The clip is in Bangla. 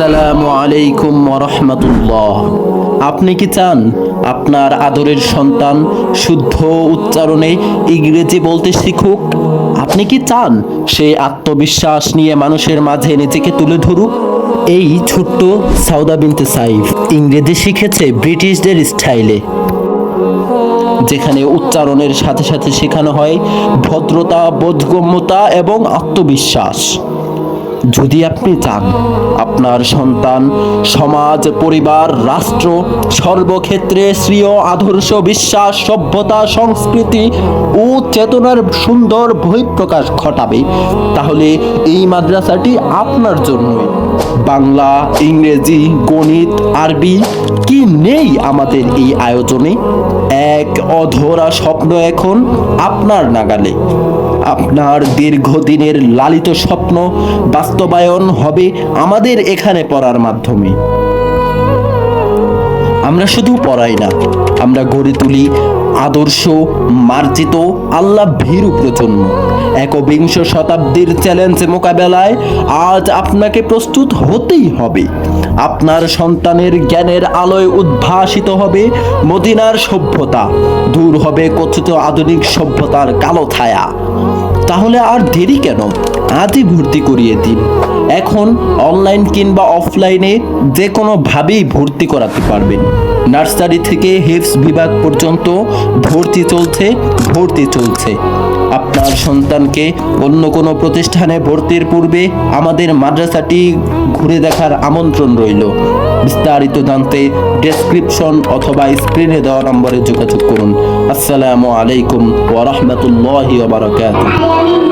আলাইকুম রহমতুল্লাহ। আপনি কি চান আপনার আদরের সন্তান শুদ্ধ উচ্চারণে ইংরেজি বলতে শিখুক? আপনি কি চান সে আত্মবিশ্বাস নিয়ে মানুষের মাঝে নিজেকে তুলে ধরুক? এই ছোট্ট সাউদা বিনতে সাইফ ইংরেজি শিখেছে ব্রিটিশদের স্টাইলে। যেখানে উচ্চারণের সাথে সাথে শেখানো হয় ভদ্রতা, বোধগম্যতা এবং আত্মবিশ্বাস। যদি আপনি চান আপনার সন্তান, সমাজ, পরিবার, রাষ্ট্র, সর্বক্ষেত্রে শ্রেয় আদর্শ বিশ্বাস, সভ্যতা, সংস্কৃতি ও চেতনার সুন্দর বহিঃপ্রকাশ ঘটাবে, তাহলে এই মাদ্রাসাটি আপনার জন্য বাংলা, ইংরেজি, গণিত, আরবি, কি নেই আমাদের এই আয়োজনে? এক অধরা স্বপ্ন এখন আপনার নাগালে। আপনার দীর্ঘদিনের লালিত স্বপ্ন বাস্তবায়ন হবে আমাদের এখানে পড়ার মাধ্যমে। আমরা শুধু পড়াই না, আমরা গড়ে তুলি আদর্শ, মার্জিত, আল্লাহ ভীরু প্রজন্ম। একবিংশ শতাব্দীর চ্যালেঞ্জ মোকাবেলায় আজ আপনাকে প্রস্তুত হতেই হবে। আপনার সন্তানের জ্ঞানের আলোয় উদ্ভাসিত হবে মদিনার সভ্যতা, দূর হবে কথিত আধুনিক সভ্যতার কালো ছায়া। তাহলে আর দেরি কেন? আজই ভর্তি করিয়ে দিন। এখন অনলাইন কিংবা অফলাইনে যে কোনোভাবেই ভর্তি করাতে পারবেন। নার্সারি থেকে হিপস বিভাগ পর্যন্ত ভর্তি চলছে ভর্তি চলছে। আপনার সন্তানকে অন্য কোনো প্রতিষ্ঠানে ভর্তির পূর্বে আমাদের মাদ্রাসাটি ঘুরে দেখার আমন্ত্রণ রইল। বিস্তারিত জানতে ডেসক্রিপশন অথবা স্ক্রিনে দেওয়া নম্বরে যোগাযোগ করুন। আসসালামু আলাইকুম ওয়া বারাকাতুহু।